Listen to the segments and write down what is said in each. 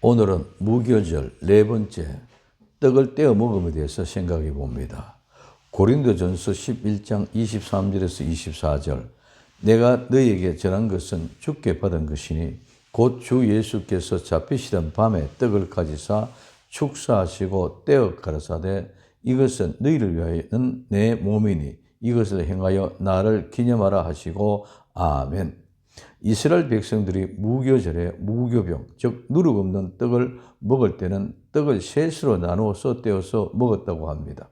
오늘은 무교절 네 번째 떡을 떼어 먹음에 대해서 생각해 봅니다. 고린도전서 11장 23절에서 24절 내가 너에게 전한 것은 주께 받은 것이니 곧 주 예수께서 잡히시던 밤에 떡을 가지사 축사하시고 떼어 가라사대 이것은 너희를 위하여는 내 몸이니 이것을 행하여 나를 기념하라 하시고 아멘. 이스라엘 백성들이 무교절에 무교병, 즉 누룩 없는 떡을 먹을 때는 떡을 셋으로 나누어서 떼어서 먹었다고 합니다.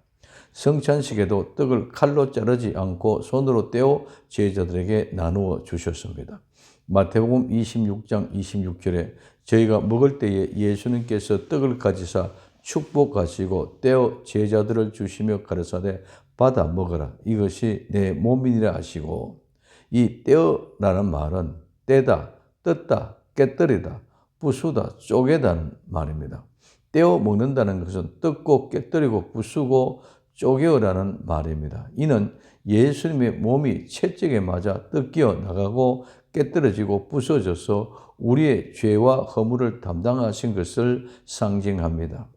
성찬식에도 떡을 칼로 자르지 않고 손으로 떼어 제자들에게 나누어 주셨습니다. 마태복음 26장 26절에 저희가 먹을 때에 예수님께서 떡을 가지사 축복하시고 떼어 제자들을 주시며 가르사대 받아 먹어라 이것이 내 몸이니라 하시고 이 떼어라는 말은 떼다, 뜯다, 깨뜨리다, 부수다, 쪼개다는 말입니다. 떼어 먹는다는 것은 뜯고 깨뜨리고 부수고 쪼개어라는 말입니다. 이는 예수님의 몸이 채찍에 맞아 뜯겨 나가고 깨뜨려지고 부서져서 우리의 죄와 허물을 담당하신 것을 상징합니다.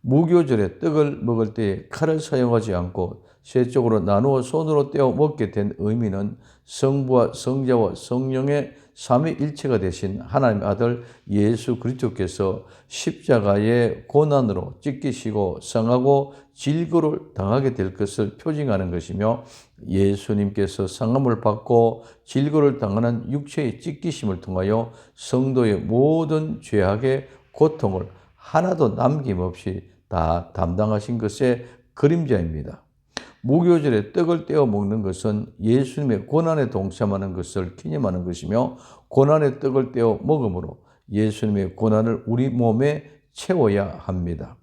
무교절에 떡을 먹을 때 칼을 사용하지 않고 세 쪽으로 나누어 손으로 떼어 먹게 된 의미는 성부와 성자와 성령의 삼위일체가 되신 하나님의 아들 예수 그리스도께서 십자가의 고난으로 찢기시고 상하고 질거를 당하게 될 것을 표징하는 것이며 예수님께서 상함을 받고 질거를 당하는 육체의 찢기심을 통하여 성도의 모든 죄악의 고통을 하나도 남김없이 다 담당하신 것의 그림자입니다. 무교절에 떡을 떼어 먹는 것은 예수님의 고난에 동참하는 것을 기념하는 것이며 고난의 떡을 떼어 먹음으로 예수님의 고난을 우리 몸에 채워야 합니다.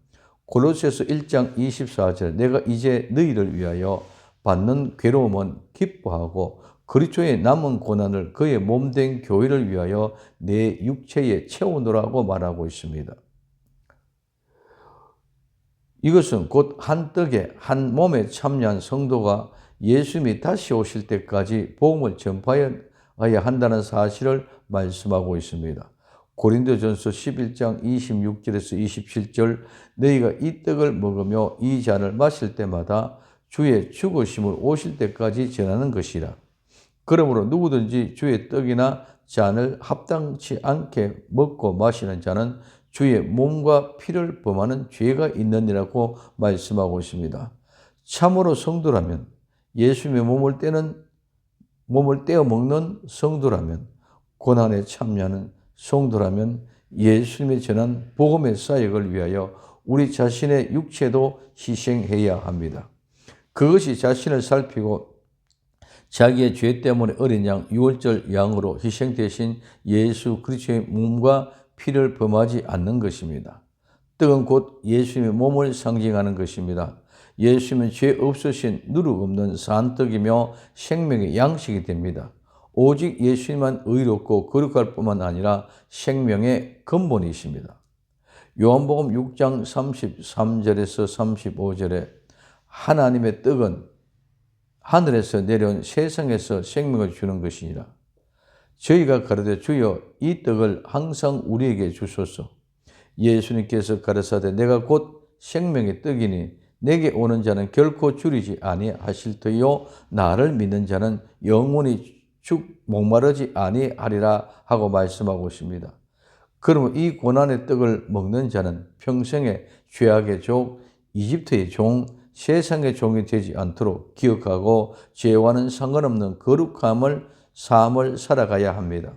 골로새서 1장 24절 내가 이제 너희를 위하여 받는 괴로움은 기뻐하고 그리스도의 남은 고난을 그의 몸 된 교회를 위하여 내 육체에 채우노라고 말하고 있습니다. 이것은 곧 한 떡에 한 몸에 참여한 성도가 예수님이 다시 오실 때까지 복음을 전파해야 한다는 사실을 말씀하고 있습니다. 고린도전서 11장 26절에서 27절 너희가 이 떡을 먹으며 이 잔을 마실 때마다 주의 죽으심을 오실 때까지 전하는 것이라. 그러므로 누구든지 주의 떡이나 잔을 합당치 않게 먹고 마시는 자는 주의 몸과 피를 범하는 죄가 있느니라고 말씀하고 있습니다. 참으로 성도라면 예수님의 몸을 떼는 몸을 떼어 먹는 성도라면 고난에 참여하는 성도라면 예수님의 전한 복음의 사역을 위하여 우리 자신의 육체도 희생해야 합니다. 그것이 자신을 살피고 자기의 죄 때문에 어린 양 유월절 양으로 희생 대신 예수 그리스도의 몸과 피를 범하지 않는 것입니다. 떡은 곧 예수님의 몸을 상징하는 것입니다. 예수님은 죄 없으신 누룩 없는 산떡이며 생명의 양식이 됩니다. 오직 예수님만 의롭고 거룩할 뿐만 아니라 생명의 근본이십니다. 요한복음 6장 33절에서 35절에 하나님의 떡은 하늘에서 내려온 세상에서 생명을 주는 것이니라. 저희가 가르되 주여 이 떡을 항상 우리에게 주소서. 예수님께서 가르사되 내가 곧 생명의 떡이니 내게 오는 자는 결코 줄이지 아니하실 터요 나를 믿는 자는 영원히 죽 목마르지 아니하리라 하고 말씀하고 있습니다. 그러면 이 고난의 떡을 먹는 자는 평생에 죄악의 종, 이집트의 종, 세상의 종이 되지 않도록 기억하고 죄와는 상관없는 거룩함을 삶을 살아가야 합니다.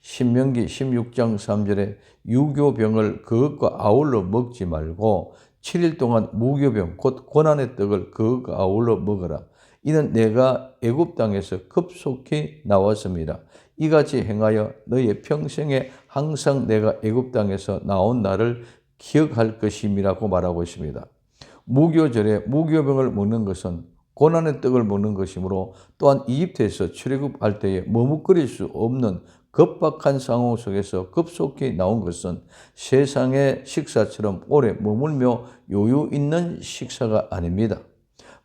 신명기 16장 3절에 유교병을 그것과 아울러 먹지 말고 7일 동안 무교병 곧 고난의 떡을 그것과 아울러 먹어라. 이는 내가 애굽 땅에서 급속히 나왔습니다. 이같이 행하여 너의 평생에 항상 내가 애굽 땅에서 나온 날을 기억할 것임이라고 말하고 있습니다. 무교절에 무교병을 먹는 것은 고난의 떡을 먹는 것이므로 또한 이집트에서 출애굽할 때에 머뭇거릴 수 없는 급박한 상황 속에서 급속히 나온 것은 세상의 식사처럼 오래 머물며 요유 있는 식사가 아닙니다.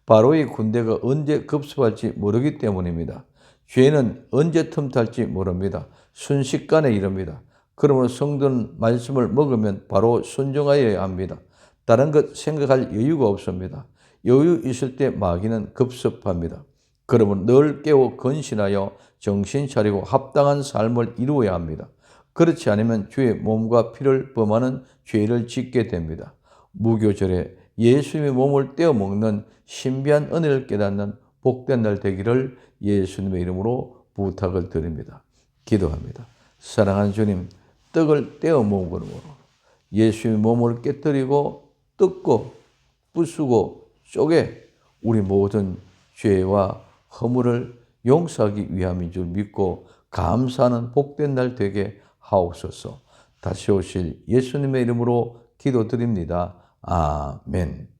바로의 군대가 언제 급습할지 모르기 때문입니다. 죄는 언제 틈탈지 모릅니다. 순식간에 이릅니다. 그러므로 성도는 말씀을 먹으면 바로 순종하여야 합니다. 다른 것 생각할 여유가 없습니다. 여유 있을 때 마귀는 급습합니다. 그러면 늘 깨워 건신하여 정신 차리고 합당한 삶을 이루어야 합니다. 그렇지 않으면 주의 몸과 피를 범하는 죄를 짓게 됩니다. 무교절에 예수님의 몸을 떼어 먹는 신비한 은혜를 깨닫는 복된 날 되기를 예수님의 이름으로 부탁을 드립니다. 기도합니다. 사랑하는 주님, 떡을 떼어 먹음으로 예수님의 몸을 깨뜨리고 뜯고 부수고 쪼개 우리 모든 죄와 허물을 용서하기 위함인 줄 믿고 감사하는 복된 날 되게 하옵소서. 다시 오실 예수님의 이름으로 기도드립니다. 아멘.